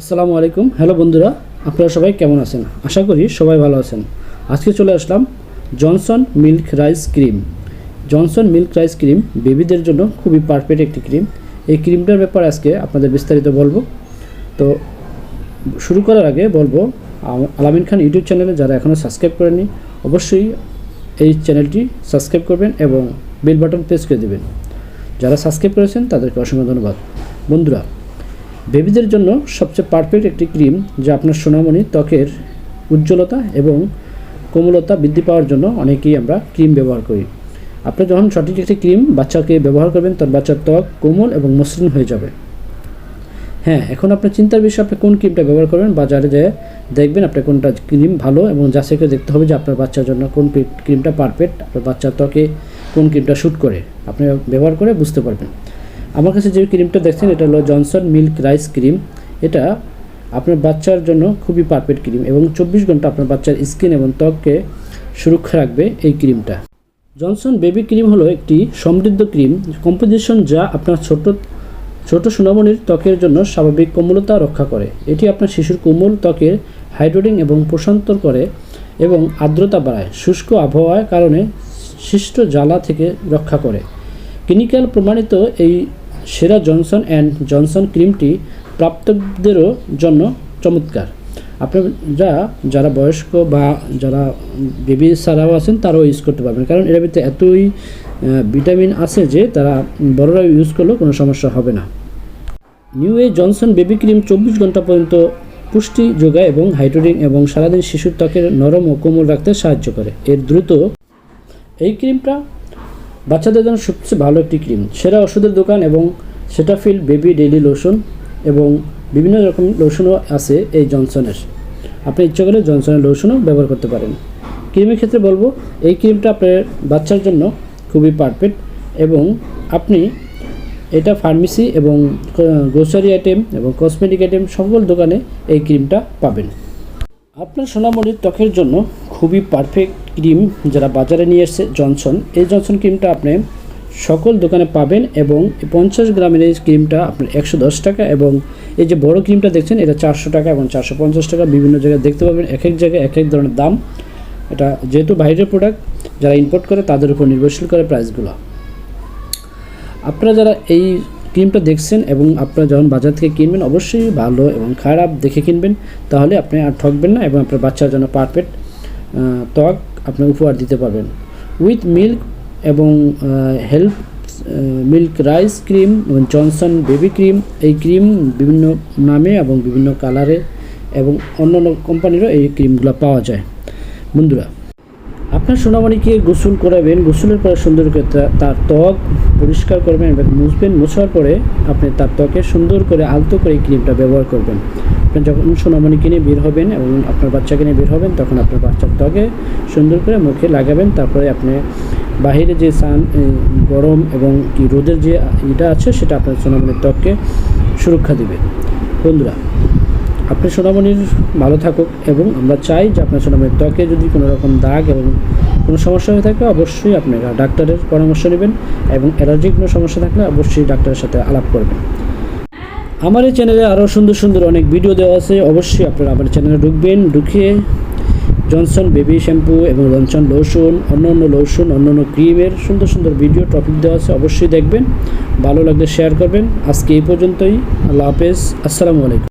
আসসালামু আলাইকুম। হ্যালো বন্ধুরা, আপনারা সবাই কেমন আছেন? আশা করি সবাই ভালো আছেন। আজকে চলে আসলাম Johnson milk rice cream Johnson milk rice cream বেবিদের জন্য খুবই পারফেক্ট একটি ক্রিম এই ক্রিমটার ব্যাপারে আজকে আপনাদের বিস্তারিত বলব। তো শুরু করার আগে বলব আলামিন খান ইউটিউব চ্যানেলে যারা এখনও সাবস্ক্রাইব করেনি অবশ্যই এই চ্যানেলটি সাবস্ক্রাইব করবেন এবং বেল বাটন প্রেস করে দেবেন। যারা সাবস্ক্রাইব করেছেন, তাদেরকে অসংখ্য ধন্যবাদ। বন্ধুরা বেবিদের জন্য সবচেয়ে পারফেক্ট একটি ক্রিম যা আপনার সোনামণি ত্বকের উজ্জ্বলতা এবং কোমলতা বৃদ্ধি পাওয়ার জন্য অনেকেই আমরা ক্রিম ব্যবহার করি। আপনি যখন সঠিক একটি ক্রিম বাচ্চাকে ব্যবহার করবেন, তার বাচ্চার ত্বক কোমল এবং মসৃণ হয়ে যাবে। হ্যাঁ এখন আপনার চিন্তার বিষয়, আপনি কোন ক্রিমটা ব্যবহার করবেন? বাজারে যেয়ে দেখবেন আপনার কোনটা ক্রিম ভালো এবং যাচাই করে দেখতে হবে যে আপনার বাচ্চার জন্য কোন ক্রিমটা পারফেক্ট আপনার বাচ্চার ত্বকে কোন ক্রিমটা শ্যুট করে। আপনি ব্যবহার করে বুঝতে পারবেন। আমার কাছে যে ক্রিমটা দেখছেন, এটা হলো জনসন মিল্ক রাইস ক্রিম এটা আপনার বাচ্চার জন্য খুবই পারফেক্ট ক্রিম এবং চব্বিশ ঘণ্টা আপনার বাচ্চার স্কিন এবং ত্বককে সুরক্ষা রাখবে এই ক্রিমটা জনসন বেবি ক্রিম হলো একটি সমৃদ্ধ ক্রিম কম্পোজিশন যা আপনার ছোট ছোট সোনামণির ত্বকের জন্য স্বাভাবিক কোমলতা রক্ষা করে। এটি আপনার শিশুর কোমল ত্বকের হাইড্রেটিং এবং প্রশান্তর করে এবং আর্দ্রতা বাড়ায়, শুষ্ক আবহাওয়ার কারণে সৃষ্ট জ্বালা থেকে রক্ষা করে। ক্লিনিক্যাল প্রমাণিত এই সেরা জনসন অ্যান্ড জনসন ক্রিমটি প্রাপ্তদেরও জন্য চমৎকার। আপনারা যারা বয়স্ক বা যারা বেবি সারাও আছেন, তারাও ইউজ করতে পারবেন। কারণ এর ভিতরে এতই ভিটামিন আছে যে তারা বড়রা ইউজ করলেও কোনো সমস্যা হবে না। New A Johnson baby cream চব্বিশ ঘণ্টা পর্যন্ত পুষ্টি যোগায় এবং হাইড্রোটিং এবং সারাদিন শিশুর ত্বকের নরম ও কোমল রাখতে সাহায্য করে। এর দ্রুত এই ক্রিমটা বাচ্চাদের জন্য সবচেয়ে ভালো একটি ক্রিম। সেরা ওষুধের দোকান এবং সেটাফিল বেবি ডেইলি লোশন এবং বিভিন্ন রকম লোশনও আছে এই জনসনের আপনি ইচ্ছা করলে জনসনের লোশনও ব্যবহার করতে পারেন। ক্রিমের ক্ষেত্রে বলব, এই ক্রিমটা আপনার বাচ্চার জন্য খুবই পারফেক্ট এবং আপনি এটা ফার্মেসি এবং গ্রোসারি আইটেম এবং কসমেটিক আইটেম সকল দোকানে এই ক্রিমটা পাবেন। আপনার সোনামণির ত্বকের জন্য খুবই পারফেক্ট ক্রিম যারা বাজারে নিয়ে এসেছে জনসন এই জনসন ক্রিমটা আপনি সকল দোকানে পাবেন এবং পঞ্চাশ গ্রামের এই ক্রিমটা আপনার একশো দশ টাকা এবং এই যে বড় ক্রিমটা দেখছেন, এটা চারশো টাকা এবং চারশো পঞ্চাশ টাকা। বিভিন্ন জায়গায় দেখতে পাবেন, এক এক জায়গায় এক এক ধরনের দাম। এটা যেহেতু বাইরের প্রোডাক্ট যারা ইম্পোর্ট করে তাদের উপর নির্ভরশীল করে প্রাইসগুলো আপনারা যারা এই ক্রিমটা দেখছেন এবং আপনারা যখন বাজার থেকে কিনবেন, অবশ্যই ভালো এবং খারাপ দেখে কিনবেন। তাহলে আপনি আর ঠকবেন না এবং আপনার বাচ্চার জন্য পারফেক্ট ত্বক আপনি উপহার দিতে পারবেন। উইথ মিল্ক এবং হেল্প মিল্ক রাইস ক্রিম এবং জনসন বেবি ক্রিম এই ক্রিম বিভিন্ন নামে এবং বিভিন্ন কালারে এবং অন্য অন্য কোম্পানিরও এই ক্রিমগুলো পাওয়া যায়। বন্ধুরা আপনার সোনামণিকে গোসল করাবেন? গোসলের পরে সুন্দর করে তার ত্বক পরিষ্কার করবেন এবং মুছবেন। মোছার পরে আপনি তার ত্বকে সুন্দর করে আলতো করে এই ক্রিমটা ব্যবহার করবেন। আপনি যখন সোনামণিকে নিয়ে বের হবেন এবং আপনার বাচ্চাকে নিয়ে বের হবেন, তখন আপনার বাচ্চার ত্বকে সুন্দর করে মুখে লাগাবেন। তারপরে আপনি বাহিরে যে সান গরম এবং কি রোদের যে এটা আছে, সেটা আপনার সোনামণির ত্বককে সুরক্ষা দেবে। বন্ধুরা আপনার সোনামণির ভালো থাকুক এবং আমরা চাই যে আপনার সোনামণির ত্বকে যদি কোনো রকম দাগ এবং কোনো সমস্যা হয়ে থাকে, অবশ্যই আপনারা ডাক্তারের পরামর্শ নেবেন এবং অ্যালার্জিক কোনো সমস্যা থাকলে অবশ্যই ডাক্তারের সাথে আলাপ করবেন। আমার এই চ্যানেলে আরও সুন্দর সুন্দর অনেক ভিডিও দেওয়া আছে। অবশ্যই আপনারা আমার চ্যানেলে ঢুকবেন ঢুকিয়ে জনসন বেবি শ্যাম্পু এবং জনসন লোশন, অন্য অন্য লোশন, অন্য অন্য ক্রিমের সুন্দর সুন্দর ভিডিও, টপিক দেওয়া আছে, অবশ্যই দেখবেন। ভালো লাগলে শেয়ার করবেন। আজকে এই পর্যন্তই। আল্লাহ হাফেজ। আসসালামু আলাইকুম।